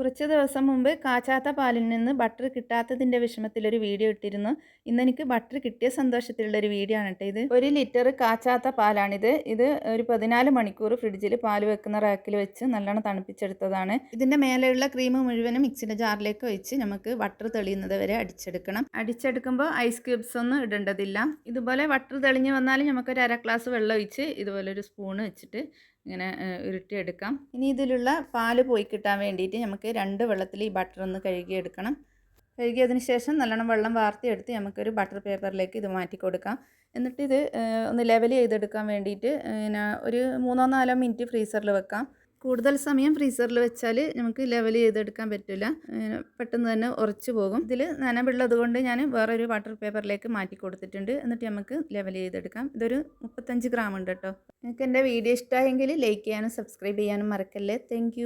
കുറച്ച് ദിവസം മുമ്പ് കാച്ചാത്ത പാലിൽ നിന്ന് ബട്ടർ കിട്ടാത്തതിന്റെ വിഷമത്തിലൊരു വീഡിയോ ഇട്ടിരുന്നു. ഇന്നെനിക്ക് ബട്ടർ കിട്ടിയ സന്തോഷത്തിലുള്ള ഒരു വീഡിയോ ആണ് കേട്ടോ ഇത്. ഒരു ലിറ്റർ കാച്ചാത്ത പാലാണിത്. ഇത് ഒരു പതിനാല് മണിക്കൂർ ഫ്രിഡ്ജിൽ പാൽ വെക്കുന്ന റാക്കിൽ വെച്ച് നല്ലോണം തണുപ്പിച്ചെടുത്തതാണ്. ഇതിന്റെ മേലെയുള്ള ക്രീം മുഴുവനും മിക്സിയുടെ ജാറിലേക്ക് വെച്ച് നമുക്ക് ബട്ടർ തെളിയുന്നത് വരെ അടിച്ചെടുക്കണം. അടിച്ചെടുക്കുമ്പോൾ ഐസ് ക്യൂബ്സ് ഒന്നും ഇടേണ്ടതില്ല. ഇതുപോലെ ബട്ടർ തെളിഞ്ഞ് വന്നാൽ നമുക്കൊരു അര ഗ്ലാസ് വെള്ളം ഒഴിച്ച് ഇതുപോലെ ഒരു സ്പൂണ് വെച്ചിട്ട് ഇങ്ങനെ ഉരുട്ടിയെടുക്കാം. ഇനി ഇതിലുള്ള പാൽ പോയി കിട്ടാൻ വേണ്ടിയിട്ട് നമുക്ക് രണ്ട് വെള്ളത്തിൽ ഈ ബട്ടർ ഒന്ന് കഴുകിയെടുക്കണം. കഴുകിയതിന് ശേഷം നല്ലോണം വെള്ളം വാർത്തിയെടുത്ത് നമുക്കൊരു ബട്ടർ പേപ്പറിലേക്ക് ഇത് മാറ്റി കൊടുക്കാം. എന്നിട്ട് ഇത് ഒന്ന് ലെവൽ ചെയ്തെടുക്കാൻ വേണ്ടിയിട്ട് പിന്നെ ഒരു മൂന്നോ നാലോ മിനിറ്റ് ഫ്രീസറിൽ വെക്കാം. കൂടുതൽ സമയം ഫ്രീസറിൽ വെച്ചാൽ നമുക്ക് ലെവൽ ചെയ്തെടുക്കാൻ പറ്റില്ല പെട്ടെന്ന് തന്നെ ഉറച്ചു പോകും. ഇതിൽ നനവുള്ളത് കൊണ്ട് ഞാൻ വേറൊരു വാട്ടർ പേപ്പറിലേക്ക് മാറ്റി കൊടുത്തിട്ടുണ്ട്. എന്നിട്ട് നമുക്ക് ലെവൽ ചെയ്തെടുക്കാം. ഇതൊരു മുപ്പത്തഞ്ച് ഗ്രാം ഉണ്ട് കേട്ടോ നിങ്ങൾക്ക് എന്റെ വീഡിയോ ഇഷ്ടമായെങ്കിൽ ലൈക്ക് ചെയ്യാനും സബ്സ്ക്രൈബ് ചെയ്യാനും മറക്കല്ലേ. താങ്ക്